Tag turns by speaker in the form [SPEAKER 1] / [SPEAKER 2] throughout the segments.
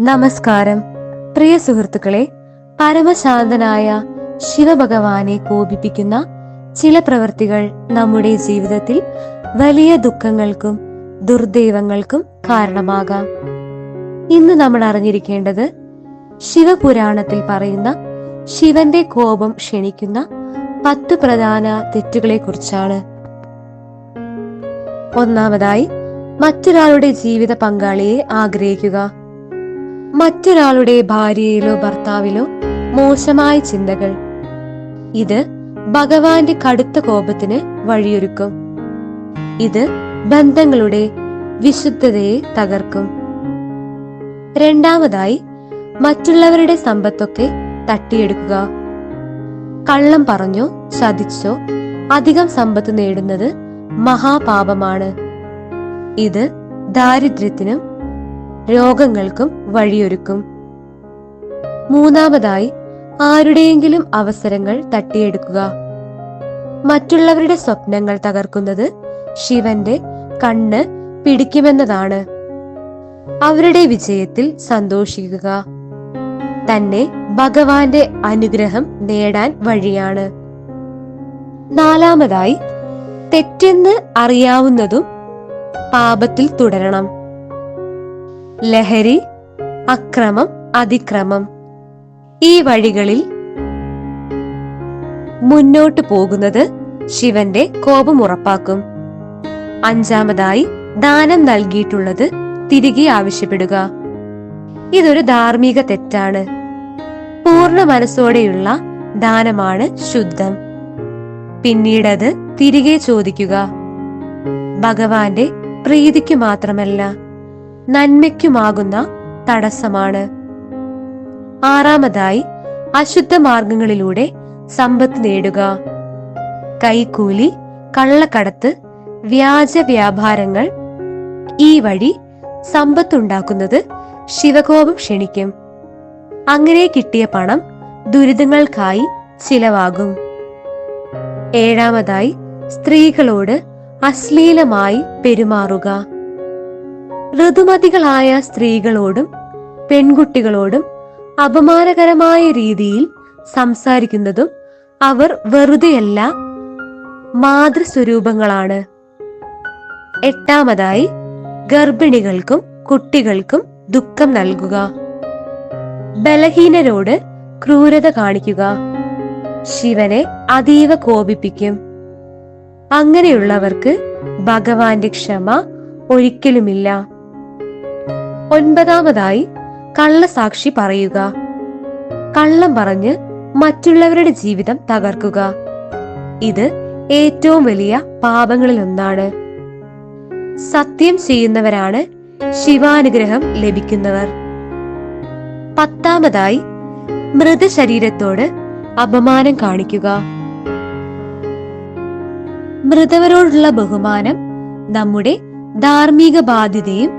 [SPEAKER 1] നമസ്കാരം. പ്രിയ സുഹൃത്തുക്കളെ പരമശാന്തനായ ശിവഭഗവാനെ കോപിപ്പിക്കുന്ന ചില പ്രവൃത്തികൾ നമ്മുടെ ജീവിതത്തിൽ വലിയ ദുഃഖങ്ങൾക്കും ദുർദൈവങ്ങൾക്കും കാരണമാകാം. ഇന്ന് നമ്മൾ അറിഞ്ഞിരിക്കേണ്ടത് ശിവപുരാണത്തിൽ പറയുന്ന ശിവന്റെ കോപം ക്ഷണിക്കുന്ന പത്ത് പ്രധാന തെറ്റുകളെ കുറിച്ചാണ് ഒന്നാമതായി മറ്റൊരാളുടെ ജീവിത പങ്കാളിയെ ആഗ്രഹിക്കുക. മറ്റൊരാളുടെ ഭാര്യയിലോ ഭർത്താവിലോ മോശമായ ചിന്തകൾ. ഇത് ഭഗവാന്റെ കടുത്ത കോപത്തിന് വഴിയൊരുക്കും. ഇത് ബന്ധങ്ങളുടെ വിശുദ്ധതയെ തകർക്കും. രണ്ടാമതായി മറ്റുള്ളവരുടെ സമ്പത്തൊക്കെ തട്ടിയെടുക്കുക. കള്ളം പറഞ്ഞോ ചതിച്ചോ അധികം സമ്പത്ത് നേടുന്നത് മഹാപാപമാണ്. ഇത് ദാരിദ്ര്യത്തിനും രോഗങ്ങൾക്കും വഴിയൊരുക്കും. മൂന്നാമതായി ആരുടെയെങ്കിലും അവസരങ്ങൾ തട്ടിയെടുക്കുക. മറ്റുള്ളവരുടെ സ്വപ്നങ്ങൾ തകർക്കുന്നത് ശിവന്റെ കണ്ണ് പിടിക്കുമെന്നതാണ്. അവരുടെ വിജയത്തിൽ സന്തോഷിക്കുക. തന്നെ ഭഗവാന്റെ അനുഗ്രഹം നേടാൻ വഴിയാണ്. നാലാമതായി തെറ്റെന്ന് അറിയാവുന്നതും പാപത്തിൽ തുടരണം. ലഹരി അക്രമം അതിക്രമം. ഈ വഴികളിൽ മുന്നോട്ട് പോകുന്നത് ശിവന്റെ കോപം ഉറപ്പാക്കും. അഞ്ചാമതായി ദാനം നൽകിയിട്ടുള്ളത് തിരികെ ആവശ്യപ്പെടുക. ഇതൊരു ധാർമ്മിക തെറ്റാണ്. പൂർണ മനസ്സോടെയുള്ള ദാനമാണ് ശുദ്ധം. പിന്നീടത് തിരികെ ചോദിക്കുക. ഭഗവാന്റെ പ്രീതിക്ക് മാത്രമല്ല. നന്മയ്ക്കുമാകുന്ന തടസ്സമാണ്. ആറാമതായി അശുദ്ധ മാർഗങ്ങളിലൂടെ സമ്പത്ത് നേടുക. കൈക്കൂലി കള്ളക്കടത്ത് വ്യാജ വ്യാപാരങ്ങൾ ഈ വഴി സമ്പത്തുണ്ടാക്കുന്നത് ശിവകോപം ക്ഷണിക്കും. അങ്ങനെ കിട്ടിയ പണം ദുരിതങ്ങൾക്കായി ചിലവാകും. ഏഴാമതായി സ്ത്രീകളോട് അശ്ലീലമായി പെരുമാറുക. ഋതുമതികളായ സ്ത്രീകളോടും പെൺകുട്ടികളോടും അപമാനകരമായ രീതിയിൽ സംസാരിക്കുന്നതും അവർ വെറുതെയല്ല മാതൃസ്വരൂപങ്ങളാണ്. എട്ടാമതായി ഗർഭിണികൾക്കും കുട്ടികൾക്കും ദുഃഖം നൽകുക. ബലഹീനരോട് ക്രൂരത കാണിക്കുക. ശിവനെ അതീവ കോപിപ്പിക്കും. അങ്ങനെയുള്ളവർക്ക് ഭഗവാന്റെ ക്ഷമ ഒരിക്കലുമില്ല. ഒൻപതാമതായി കള്ളസാക്ഷി പറയുക. കള്ളം പറഞ്ഞ് മറ്റുള്ളവരുടെ ജീവിതം തകർക്കുക. ഇത് ഏറ്റവും വലിയ പാപങ്ങളിൽ ഒന്നാണ് സത്യം ചെയ്യുന്നവരാണ് ശിവാനുഗ്രഹം ലഭിക്കുന്നവർ. പത്താമതായി മൃതശരീരത്തോട് അപമാനം കാണിക്കുക. മൃതവരോടുള്ള ബഹുമാനം നമ്മുടെ ധാർമ്മിക ബാധ്യതയും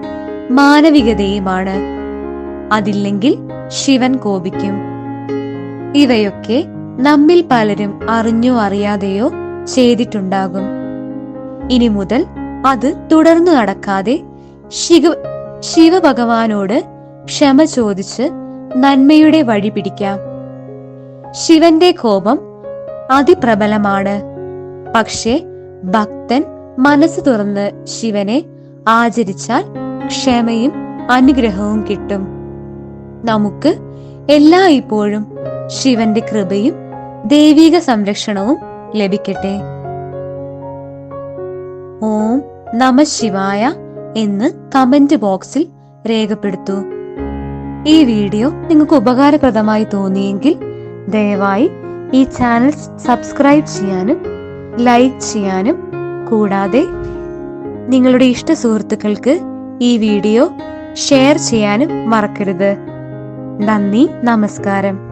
[SPEAKER 1] മാനവികതയുമാണ്. അതില്ലെങ്കിൽ ശിവൻ കോപിക്കും. ഇവയൊക്കെ നമ്മിൽ പലരും അറിഞ്ഞോ അറിയാതെയോ ചെയ്തിട്ടുണ്ടാകും. ഇനി മുതൽ അത് തുടർന്നു നടക്കാതെ ശിവ ശിവഭഗവാനോട് ക്ഷമ ചോദിച്ച് നന്മയുടെ വഴി പിടിക്കാം. ശിവന്റെ കോപം അതിപ്രബലമാണ്. പക്ഷേ ഭക്തൻ മനസ്സ് തുറന്ന് ശിവനെ ആചരിച്ചാൽ ക്ഷമയും അനുഗ്രഹവും കിട്ടും. നമുക്ക് എല്ലാ ഇപ്പോഴും ശിവന്റെ കൃപയും ദൈവിക സംരക്ഷണവും ലഭിക്കട്ടെ. ഓം നമ ശിവായ എന്ന് കമന്റ് ബോക്സിൽ രേഖപ്പെടുത്തൂ. ഈ വീഡിയോ നിങ്ങൾക്ക് ഉപകാരപ്രദമായി തോന്നിയെങ്കിൽ ദയവായി ഈ ചാനൽ സബ്സ്ക്രൈബ് ചെയ്യാനും ലൈക്ക് ചെയ്യാനും കൂടാതെ നിങ്ങളുടെ ഇഷ്ട സുഹൃത്തുക്കൾക്ക് ഈ വീഡിയോ ഷെയർ ചെയ്യാനും മറക്കരുത്. നന്ദി നമസ്കാരം.